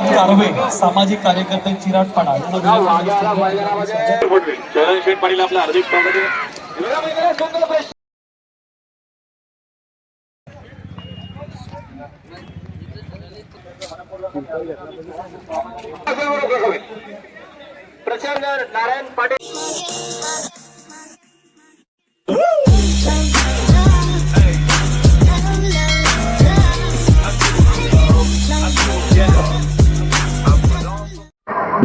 कारवे सामाजिक कार्यकर्ते चिराटपाडा. चरण शेठ पाटील आपलं हार्दिक स्वागत आहे प्रचंड नारायण पाटील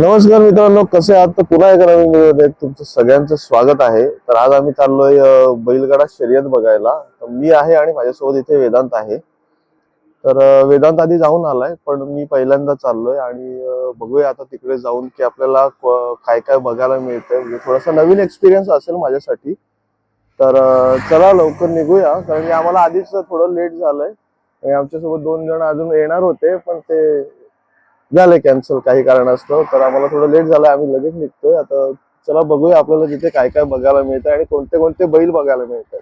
नमस्कार मित्रांनो कसे आहात? तर पुन्हा एका नवीन व्हिडिओ तुमचं सगळ्यांचं स्वागत आहे. तर आज आम्ही चाललोय बैलगाडा शर्यत बघायला. तर मी आहे आणि माझ्यासोबत इथे वेदांत आहे. तर वेदांत आधी जाऊन आलाय पण मी पहिल्यांदा चाललोय आणि बघूया आता तिकडे जाऊन की आपल्याला काय काय बघायला मिळतंय. म्हणजे थोडासा नवीन एक्सपिरियन्स असेल माझ्यासाठी. तर चला लवकर निघूया कारण की आम्हाला आधीच थोडं लेट झालंय. आणि आमच्यासोबत दोन जण अजून येणार होते पण ते झालंय कॅन्सल काही कारणास्तव तर आम्हाला थोडं लेट झालं आम्ही लगेच निघतोय. आता चला बघूया आपल्याला तिथे काय काय बघायला मिळतं आणि कोणते कोणते बैल बघायला मिळतात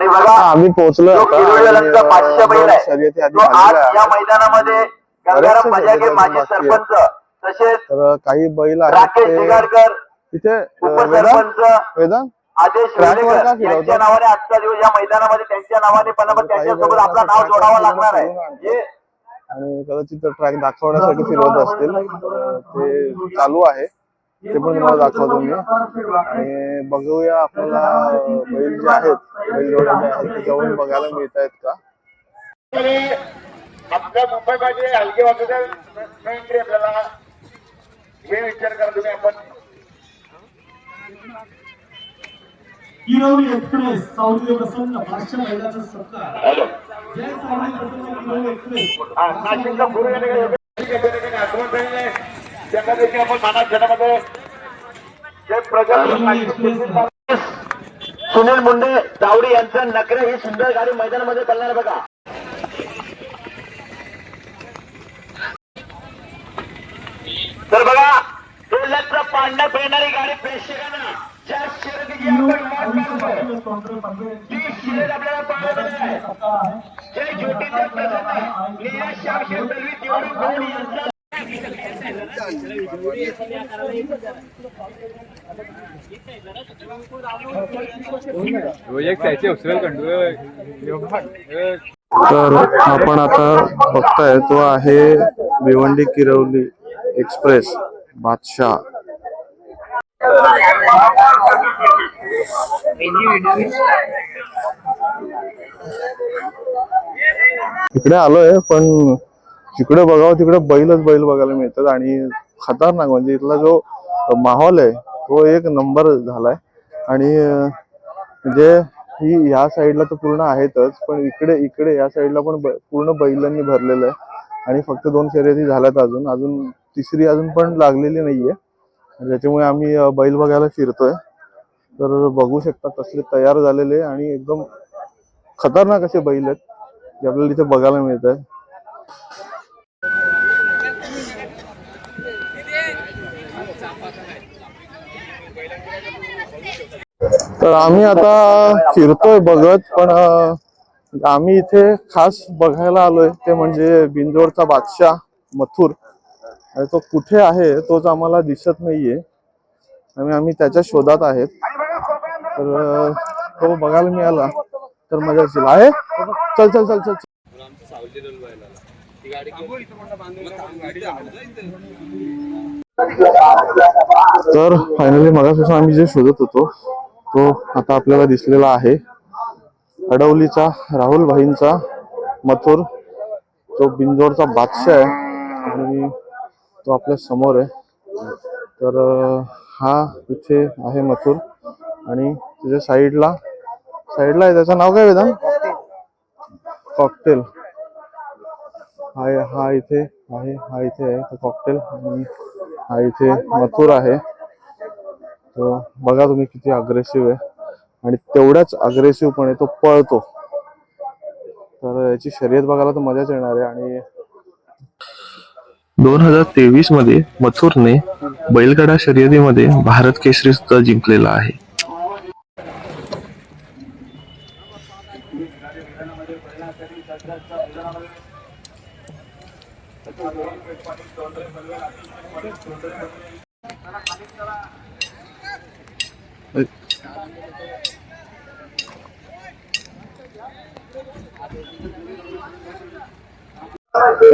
आम्ही पोहोचलो पाचशे बैल आहे तो आज या. मैदानामध्ये गंगाराम बजागे माजी. सरपंच तसेच काही बैल राकेश दिगाडकर तिथे उपसरपंच वेदांत आदेश? यांच्या नावाने आजचा दिवस या मैदानामध्ये त्यांच्या नावाने पण त्यांच्यासोबत आपला नाव जोडावं लागणार आहे आणि कदाचित ट्रॅक दाखवण्यासाठी फिरवत असतील ते चालू आहे. ते पण तुम्हाला दाखवतो मी. आणि बघूया आपल्याला बैल जे आहेत बैल जोड्या ज्या आहेत ते जवळ बघायला मिळत आहेत का आपल्या मुंबईमध्ये हलके वाजत आपल्याला हे विचार करा तुम्ही आपण. किरवली एक्सप्रेस सावली प्रसन्न पाचशे महिन्याचा सत्कार. नाशिकचा गुरु त्यांना देखील आपण मानात जे सुनील मुंडे तावडी यांचं नकरे ही सुंदर गाडी मैदानामध्ये चालणार बघा. तर बघा डोल्याचं पांढऱ्या पेरणारी गाडी प्रेक्षकांना. ज्या शर्यतीची आपण वाट बघतोय, ती शर्यत आपल्याला पाहायला मिळाली. आहे. जय ज्योतिर्लिंग प्रसन्न निलेश शामशेर दलवी तिवारी गौड यांचा तर आपण आता बघताय तो आहे भिवंडी किरवली एक्सप्रेस बादशाह. इकडे आलोय पण जिकडे बघावं तिकडे बैलच बैल बघायला मिळतात आणि खतरनाक म्हणजे इथला जो माहोल आहे तो एक नंबर झालाय. आणि म्हणजे ही ह्या साईडला तर पूर्ण आहेतच पण इकडे इकडे या साईडला पण पूर्ण बैलांनी भरलेलं आहे. आणि फक्त दोन शर्यती झाल्यात अजून अजून तिसरी अजून पण लागलेली नाहीये. ज्याच्यामुळे त्याच्यामुळे आम्ही बैल बघायला फिरतोय. तर बघू शकता कसले तयार झालेले आणि एकदम खतरनाक असे बैल आहेत जे आपल्याला इथे बघायला मिळत आहेत तर आम्ही आता फिरतोय बघत पण आम्ही इथे खास बघायला आलोय ते म्हणजे बिंजोडचा बादशाह मथुर. आणि तो कुठे आहे तोच आम्हाला दिसत नाहीये. आणि आम्ही त्याच्या शोधात आहेत. तर तो हो, बघायला मिळाला. तर मजा येईल आहे? चल चल चल चल. तर फायनली मगापासून आम्ही जे शोधत होतो तो आता आपल्याला दिसलेला आहे. अडवलीचा राहुल भाईंचा मथुर तो बिंजोरचा बादशाह आहे आणि तो आपल्यासमोर आहे. तर हा इथे आहे मथुर आणि त्याच्या साईडला साईडला आहे. त्याचं नाव काय वेदांत? कॉकटेल. हा हा इथे आहे हा इथे आहे. कॉकटेल आणि हा इथे मथुर आहे. तर बघा तुम्ही किती अग्रेसिव्ह आहे. आणि तेवढ्याच अग्रेसिव्हपणे तो पळतो. तर याची शर्यत बघायला तर मजाच येणार आहे. आणि दोन हजार तेवीसमध्ये मथुरने बैलगाडा शर्यतीमध्ये भारत केसरी सुद्धा जिंकलेला आहे.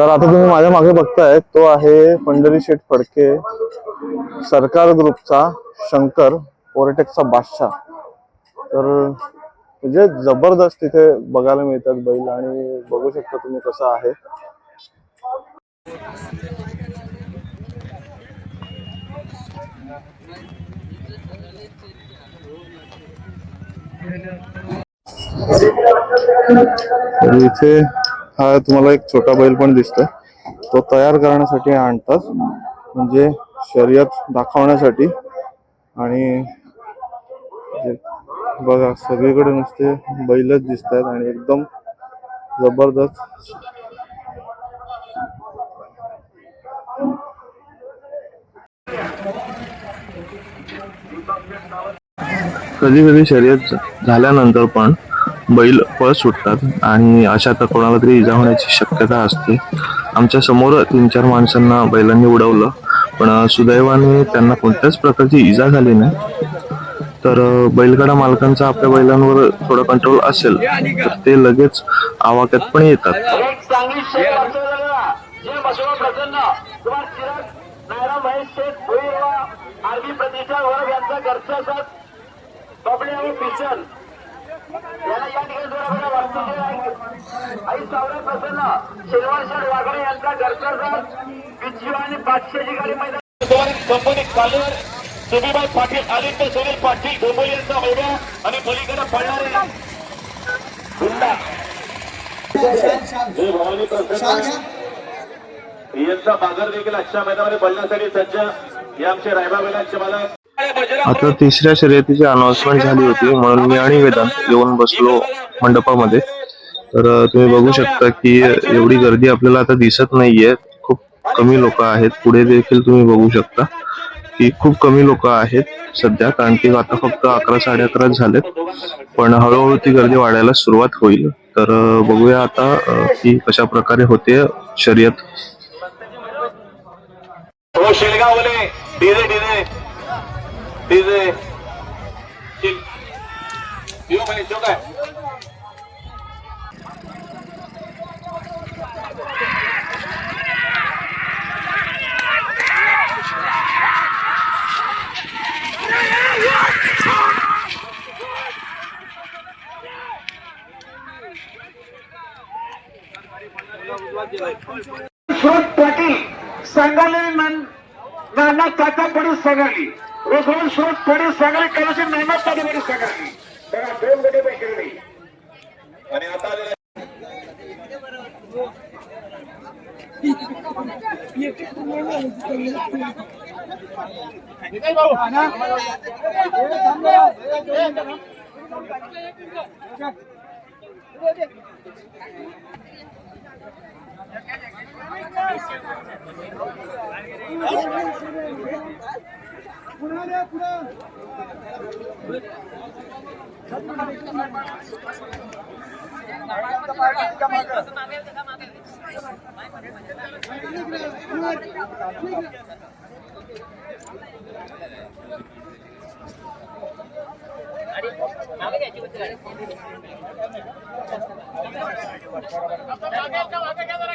तर आता तुम्ही माझ्या मागे बघताय तो आहे पंढरी शेठ फडके सरकार ग्रुपचा शंकर पोरेटेकचा बादशाह. तर म्हणजे जबरदस्त तिथे बघायला मिळतात बैल आणि बघू शकता तुम्ही कसं आहे. इथे हा तुम्हाला एक छोटा बैल पण दिसतोय. तो तयार करण्यासाठी आणतात. म्हणजे शर्यत दाखवण्यासाठी. आणि बघा सगळीकडे नुसते बैलच दिसत आहेत आणि एकदम जबरदस्त. कधी कधी शर्यत झाल्यानंतर पण बैल पळ सुटतात आणि अशा तर कोणाला तरी इजा होण्याची शक्यता असते. आमच्यासमोर तीन चार माणसांना बैलांनी उडवलं पण सुदैवाने त्यांना कोणत्याच प्रकारची इजा झाली नाही. तर बैलगाडा मालकांचा आपल्या बैलांवर थोडा कंट्रोल असेल तर ते लगेच आवाक्यात पण येतात. एक यांचा याला या ठिकाणी जोडा बघा वास्तव्य आहे. आई सावरा प्रसन्न शेलवार शेठ वाघरे यांचा घरचा आणि बादशाची गाडी मैदान कंपनी कालर सुभीबाई पाटील आदित्य सुनील पाटील डोंबोली यांचा मैदा आणि पलीकडे पडणारे गुंडा. हे भवानी प्रसन्न यांचा बाजार देखील आजच्या मैदानामध्ये पडण्यासाठी सज्ज. हे आमचे रायबा बैलांचे मला आता तिसऱ्या शर्यतीची अनाउन्समेंट झाली होती म्हणून मी आणि वेदांत येऊन बसलो मंडपामध्ये. तर तुम्ही बघू शकता की एवढी गर्दी आपल्याला आता दिसत नाहीये. खूप कमी लोक आहेत. पुढे देखील तुम्ही बघू शकता की खूप कमी लोक आहेत सध्या कारण की आता फक्त अकरा साडे अकराच झालेत. पण हळूहळू ती गर्दी वाढायला सुरुवात होईल. तर बघूया आता की कशा प्रकारे होते शर्यत. हो धीरे डीजे डीजे डीजे येऊ भाई जो पाटील नाना काका पडी सांगाली రుసుములు షూట్ పొడి సగలి కలిసి నిన్న పదిహేడు సగలి మన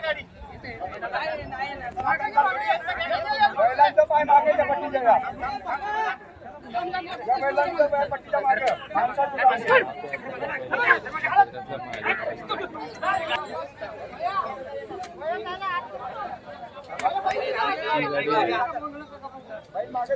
गाडी महिलांचं पाय मागे पट्टीच्या महिलांचं पाय पट्टीच्या मागे मागे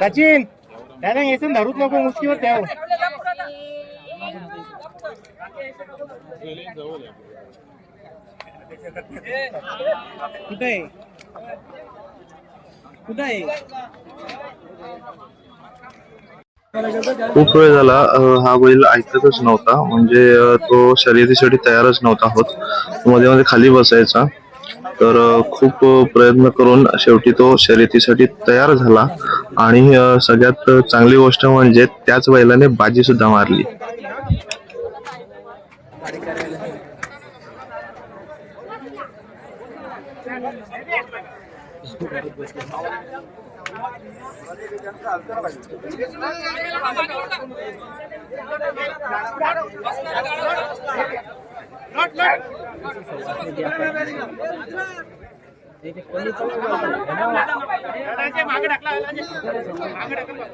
सचिन त्याला येसून धरूच नको मुश्किल ठेव कुठे कुठे खूप वेळ झाला हा बैल ऐकतच नव्हता. म्हणजे तो शर्यतीसाठी तयारच नव्हता होत. मध्ये मध्ये खाली बसायचा. तर खूप प्रयत्न करून शेवटी तो शर्यतीसाठी तयार झाला. आणि सगळ्यात चांगली गोष्ट म्हणजे त्याच बैलाने बाजी सुद्धा मारली. मागे टाकला मागे टाकला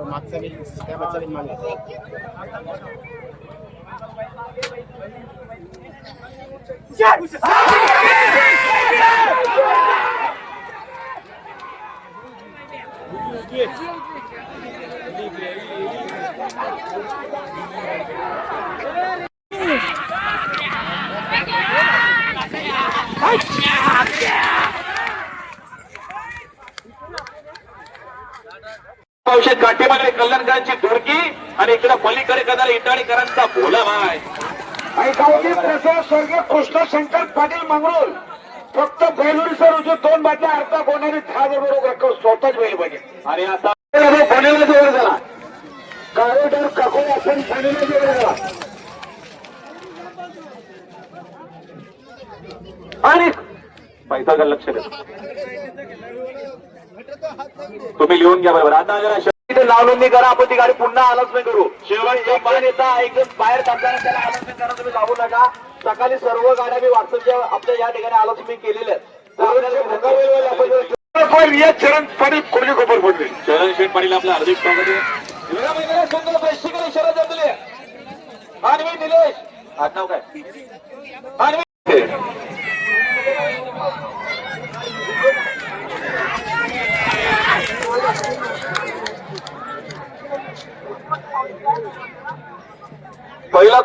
मागचा बिल त्या मागचा बिल मागला Yeah. औषध काठीमागे कल्याणकरांची धुडकी आणि इकडे पलीकडे कदार इटाळीकरांचा भोला भाय. गावठी प्रसाद स्वर्गीय कृष्ण शंकर पाटील मंगळूर फक्त बेलुरी सर उजू दोन बाटल्या अर्धा कोणाने दहा बरोबर रक्कम स्वतःच वेळ पाहिजे आणि आता पाण्याला जोड झाला. कॉरिडॉर काकोड असून पाण्याला जोड झाला. आणि पैसा लक्ष द्या. तुम्ही लिहून घ्या बरोबर. आता जरा इथे नाव नोंदणी करा आपण ती गाडी पुन्हा अनाउन्समेंट करू. शेवट एक जण येता एक जण बाहेर थांबताना त्याला अनाउन्समेंट करा तुम्ही जाऊ नका. सकाळी सर्व गाड्या मी व्हॉट्सअपच्या आपल्या या ठिकाणी अनाउन्समेंट केलेल्या आहेत. चरण पाणी कोणी खबर पडली? शरण शेठ पाटील आपलं हार्दिक स्वागत आहे. निलेश. आडनाव काय? पहिला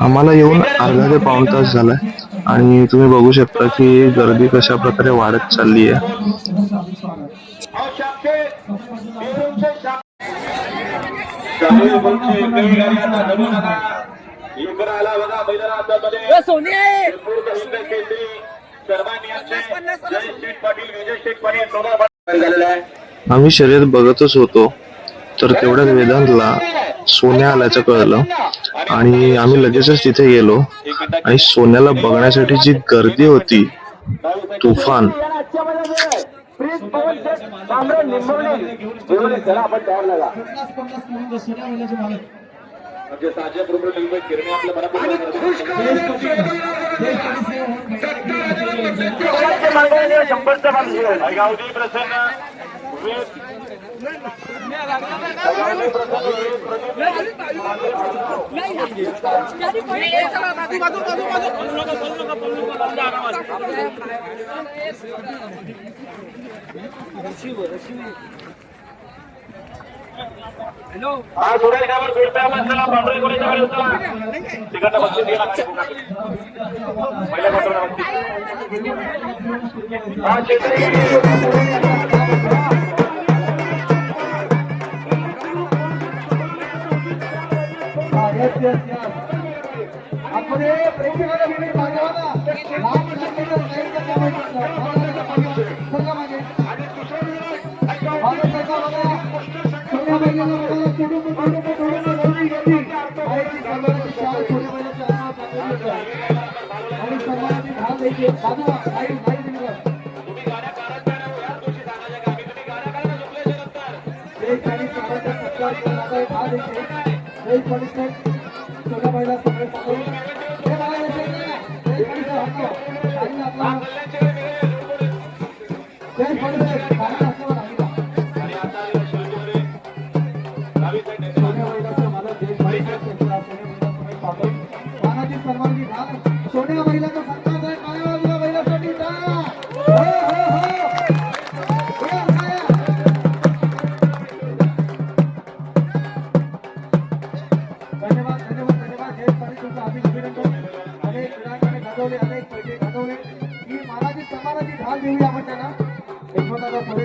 आम्हाला येऊन अर्धा ते पाऊण तास झालाय. आणि तुम्ही बघू शकता की गर्दी कशा प्रकारे वाढत चालली आहे. आम्ही शर्यत बघतच होतो तर तेवढ्याच वेदांतला सोन्या आल्याचं कळलं. आणि आम्ही लगेचच तिथे गेलो. आणि सोन्याला बघण्यासाठी जी गर्दी होती तुफान. गावठी प्रसन्न. वीर गावठी प्रसन्न वीर प्रदीप हा सगळ्या महिला एक एक सगळे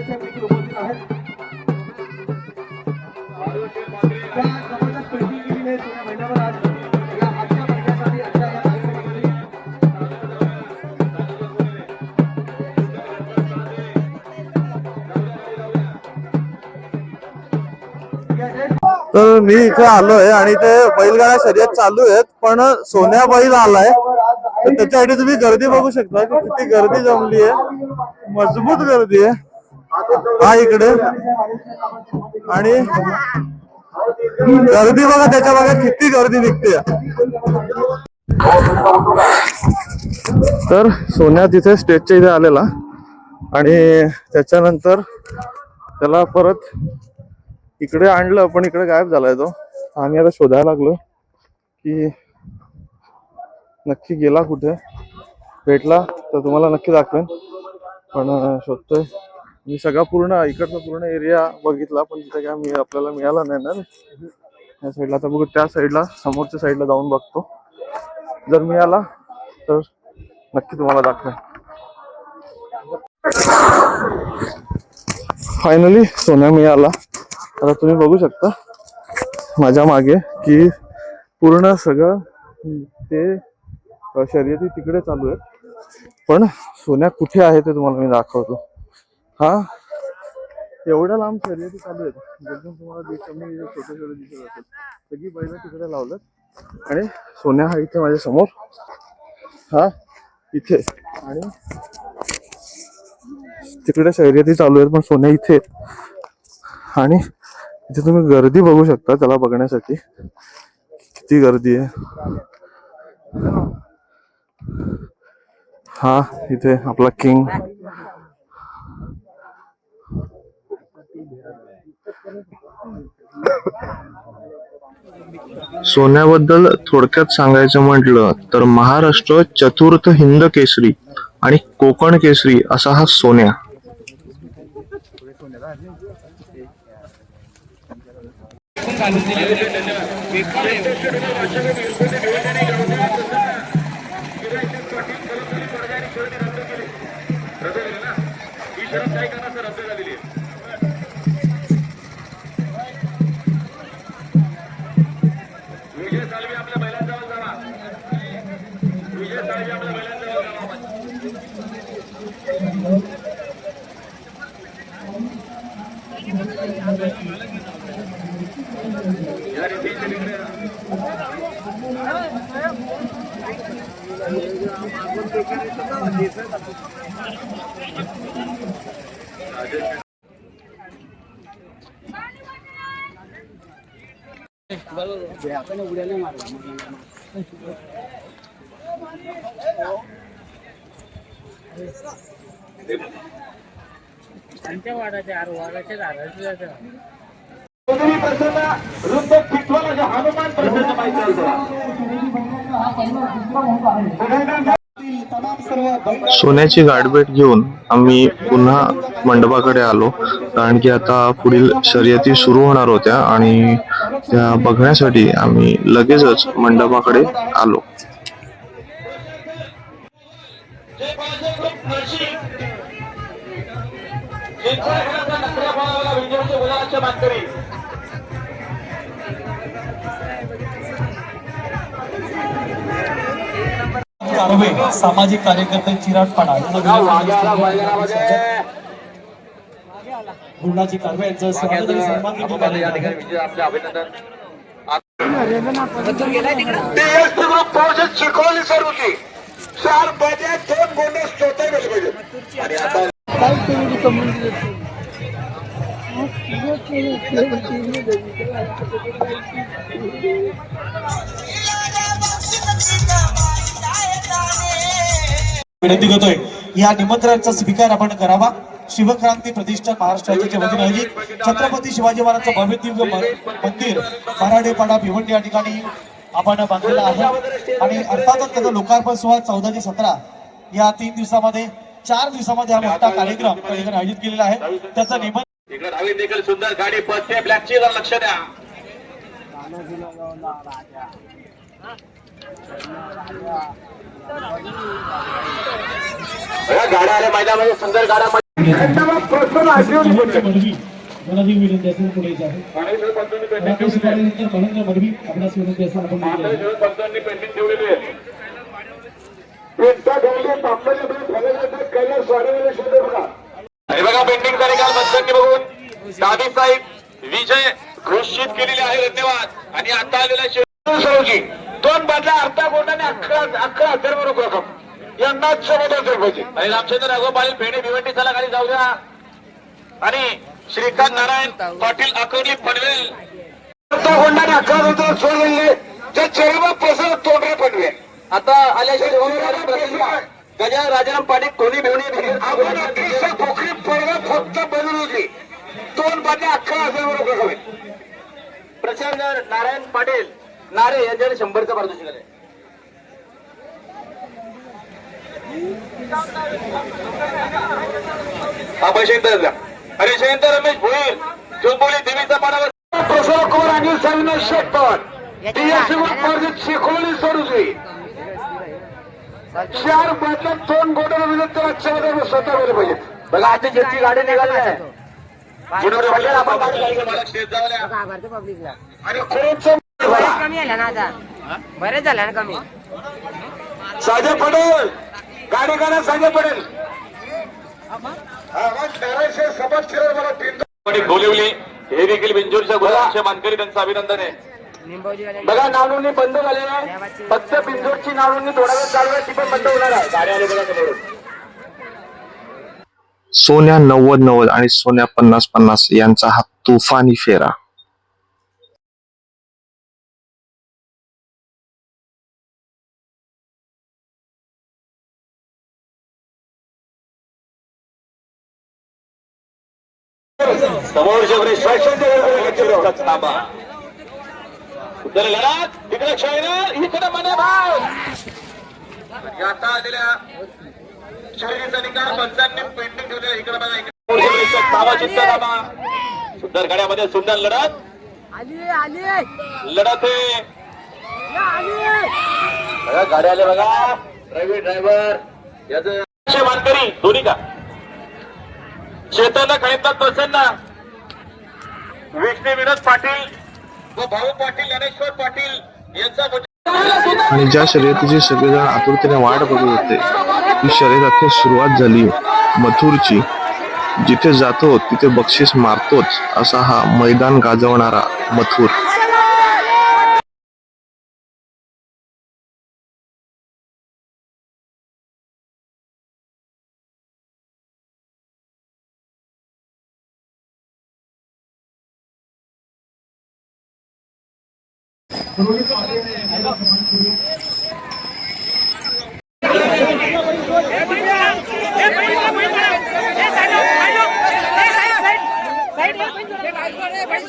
देखील उपस्थित आहेत. जबरदस्त पेंटिंग केलेली आहे. सोन्या महिन्यावर आज या आजच्या महिन्यासाठी आजच्या या कार्यक्रमासाठी तर मी इथे आलोय आणि ते बैलगाड्या शर्यत चालू आहेत पण सोन्या बैल आलाय. तर त्याच्यासाठी तुम्ही गर्दी बघू शकता की किती गर्दी जमली आहे मजबूत गर्दी आहे. हा इकडे. आणि गर्दी बघा त्याच्या भागात किती गर्दी निघते. तर सोन्या तिथे स्टेजच्या इथे आलेला. आणि त्याच्यानंतर त्याला परत इकडे आणलं पण इकडे गायब झालाय तो. आम्ही आता शोधायला लागलो की नक्की गेला कुठे? भेटला तर तुम्हाला नक्की दाखवेन. पण शोधतोय. मी सगळा पूर्ण इकडचा पूर्ण एरिया बघितला पण तिथे काय मी आपल्याला मिळाला नाही ना. या साईडला आता बघू त्या साईडला समोरच्या साईडला जाऊन बघतो. जर मिळाला तर नक्की तुम्हाला दाखवेन. फायनली सोन्या मिळाला. आता तुम्ही बघू शकता माझ्या मागे की पूर्ण सगळं ते शर्यती तिकडे चालू आहे पण सोन्या कुठे आहे ते तुम्हाला मी दाखवतो. हा? एवढ्या लांब शर्यती चालू आहेत. एकदम तुम्हाला दिसत मी छोटे छोटे दिसत असेल. सगळी बैल तिकडे लावलं आणि सोन्या हा इथे माझ्यासमोर हा इथे. आणि तिकडे शर्यती चालू आहेत पण सोन्या इथे आणि इथे तुम्ही गर्दी बघू शकता त्याला बघण्यासाठी. किती गर्दी आहे. हा इथे आपला किंग. सोन्याबद्दल थोडक्यात सांगायचं म्हटलं तर महाराष्ट्र चतुर्थ हिंद केसरी आणि कोकण केसरी असा हा सोन्या. आमच्या मारला आर वाडाच्या दाराचे जातं चौधरी प्रसन्न वृद्ध टिटवाला हनुमान प्रसन्न माहिती तमाम सर्व बैल सोन्याची गाठभेट घेऊन आम्ही पुन्हा मंडपाकडे आलो. कारण की आता पुढील शर्यती सुरू होणार होत्या आणि त्या बघण्यासाठी आम्ही लगेचच मंडपाकडे आलो. गुलाबाच्या मानकरी कारवे सामाजिक कार्यकर्ते चिराटपाडा गुरुनाजी कारवे यांचं आणि शिकवली सर होती चार बजा दोन गोंडे स्वतः गेले काय आणि आता विनंती करतोय या निमंत्रणाचा स्वीकार आपण करावा. शिवक्रांती प्रतिष्ठान महाराष्ट्राच्या वतीने आयोजित. छत्रपती शिवाजी महाराजांचं भव्य दिव्य मंदिर पराडेपाडा भिवंडी या ठिकाणी आपण बांधलेलं आहे. आणि अर्थातच त्याचा लोकार्पण सोहळा चौदा ते सतरा या तीन दिवसामध्ये चार दिवसामध्ये हा मोठा कार्यक्रम त्या ठिकाणी आयोजित केलेला आहे. त्याचा इकडे देखील सुंदर गाडी ब्लॅकची जरा लक्ष द्या. गाड्या आल्या मैदानामध्ये सुंदर गाड्या प्रश्न आठवून घेतले. मडवी कोणाची विनंती असेल पुढे जाऊ राकेश पाटील कळंग मडवी आपणास विनंती असेल आपण पुढे जाऊ. पेंटिंग ठेवलेली आहे एकदा गाडी तांबडीमध्ये फलक कलर स्वाडीमध्ये शोधे बघा हे बघा पेंटिंग कार्यकाल मतदानी बघून. दादी साहेब विजय घोषित केलेले आहे धन्यवाद. आणि आता आलेला शेवटी सरोजी. दोन बाजला अर्धा गोंडाने अकरा अकरा हजार रुपये रक्कम. यांना चौदा हजार पाहिजे आणि रामचंद्र राघव पाटील फेणे भिवंडी चला खाली जाऊ द्या. आणि श्रीकांत नारायण पाटील अकोली पनवेल. अर्धा गोंडाने अकरा हजार सोडलेले. जे चेहरा पसरत तोंडे पनवेल. आता आल्याशिवाय गजा राजाराम पाटील कोणी भिवणी आपण पोखरी होती. दोन बाटल्या अकरा हजार बरोबर प्रचार नारायण पाटील नारे यांच्याकडे शंभरचा पारितोषिक हा अरे जयंत रमेश भोईर चोंबोली देवीचा पाडावर प्रसाद कुमार आणि पवार टीएससी स्पर्धेत शिकवली सरुजी चार बाटल्या दोन गोड्या विरुद्ध आजच्या मध्ये स्वतः गेले पाहिजे. बघा आता ज्याची गाडी निघाली आहे. बरेच झाला ना कमी. साजे पडेल. गाडी गाणं साजे पडेल. बोलिवली हे देखील बिंजोरच्या गुलाबचे मानकरी त्यांचं अभिनंदन आहे. बघा नावनोंदणी बंद झालेली आहे. फक्त बिंदूरची नावनोंदणी थोडा वेळ चालू आहे ती पण बंद होणार आहे. गाडी आली बघा समोरून. सोन्या नव्वद नव्वद आणि सोन्या पन्नास पन्नास यांचा हा तुफानी फेरा. समोरच्या लढत शाहीर इकडे मने भाव आता आलेल्या निकाल पंचांनी पेंटिंग ठेवलेला इकडे बघा इकडे. चित्त सुंदर गाड्यामध्ये सुंदर लढत. आली आली लढत आहे बघा गाड्या आल्या बघा. प्रायव्हेट ड्रायव्हर याचं मानकरी दोन्ही का? चेतन खळीतात प्रसन्न. विष्णू विनोद पाटील आणि ज्या शर्यतीची सगळेजण आतुरतेने वाट बघत होते ती शर्यत आता सुरुवात झाली मथुरची. जिथे जातो तिथे बक्षीस मारतोच असा हा मैदान गाजवणारा मथुर.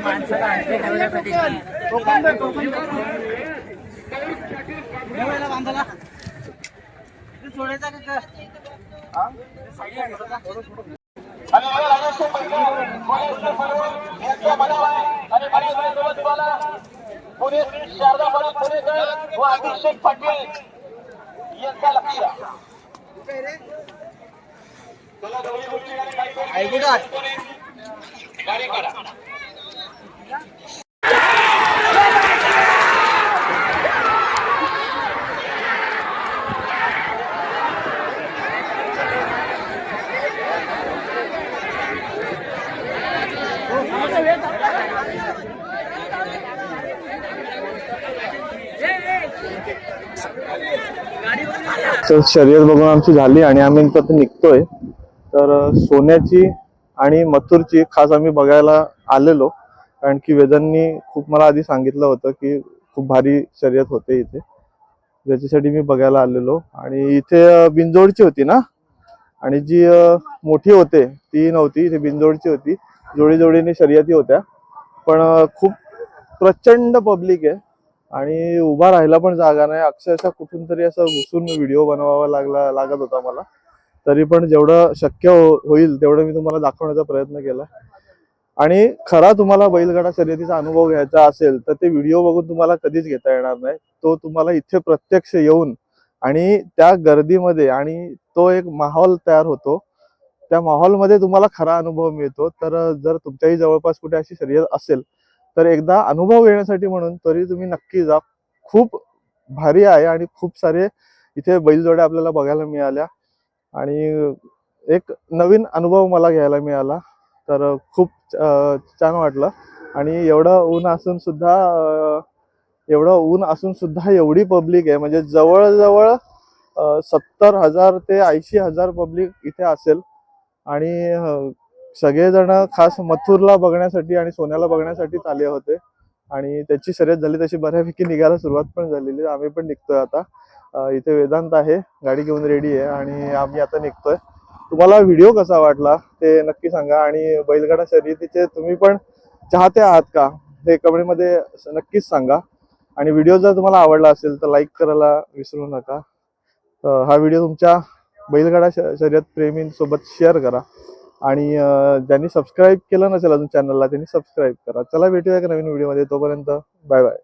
माणसाला आणते ठेवण्यासाठी सोडायचा का आणि मला राजेश पैका, कोलेश्वर पनवेल यांचा बनाव आहे. आणि बनावसोबत तुम्हाला पुणे शारदा परत पुणेकर व अभिषेक पाटील यांचा लक्ष चला, दोन्ही गोष्टी गाडी काही करू. तर शर्यत बघून आमची झाली आणि आम्ही इथं निघतोय. तर सोन्याची आणि मथुरची खास आम्ही बघायला आलेलो. कारण की वेदांनी खूप मला आधी सांगितलं होतं की खूप भारी शर्यत होते इथे. त्याच्यासाठी मी बघायला आलेलो. आणि इथे बिंजोडची होती ना? आणि जी मोठी होते ती नव्हती. इथे बिंजोडची होती. जोडी जोडीने शर्यती होत्या. पण खूप प्रचंड पब्लिक आहे. आणि उभा राहायला पण जागा नाही. अक्षरशः कुठून तरी असं घुसून व्हिडिओ बनवावा लागला लागत होता मला. तरी पण जेवढं शक्य हो-, होईल तेवढं मी तुम्हाला दाखवण्याचा प्रयत्न केला. आणि खरा तुम्हाला बैलगाडा शर्यतीचा अनुभव घ्यायचा असेल तर ते व्हिडिओ बघून तुम्हाला कधीच घेता येणार नाही. तो तुम्हाला इथे प्रत्यक्ष येऊन आणि त्या गर्दीमध्ये आणि तो एक माहोल तयार होतो. त्या माहोलमध्ये तुम्हाला खरा अनुभव मिळतो. तर जर तुमच्याही जवळपास कुठे अशी शर्यत असेल तर एकदा अनुभव घेण्यासाठी म्हणून तरी तुम्ही नक्की जा. खूप भारी आहे आणि खूप सारे इथे बैलजोड्या आपल्याला बघायला मिळाल्या. आणि एक नवीन अनुभव मला घ्यायला मिळाला. तर खूप छान वाटलं. आणि एवढं ऊन असून सुद्धा एवढं ऊन असून सुद्धा एवढी पब्लिक आहे. म्हणजे जवळजवळ सत्तर हजार ते ऐंशी हजार पब्लिक इथे असेल. आणि सगळेजण खास मथुरला बघण्यासाठी आणि सोन्याला बघण्यासाठीच आले होते. आणि त्याची शर्यत झाली तशी बऱ्यापैकी निघायला सुरुवात पण झालेली. आम्ही पण निघतोय आता. इथे वेदांत आहे. गाडी घेऊन रेडी आहे आणि आम्ही आता निघतोय. तुम्हाला व्हिडिओ कसा वाटला ते नक्की सांगा. आणि बैलगाडा शर्यतीचे तुम्ही पण चाहते आहात का हे कमेंटमध्ये नक्कीच सांगा. आणि व्हिडिओ जर तुम्हाला आवडला असेल तर लाईक करायला विसरू नका. हा व्हिडिओ तुमच्या बैलगाडा शर्यत प्रेमींसोबत शेअर करा. आणि ज्यांनी सबस्क्राईब केलं नसेल अजून चॅनलला त्यांनी सबस्क्राईब करा. चला भेटूया एक नवीन व्हिडिओमध्ये तोपर्यंत बाय बाय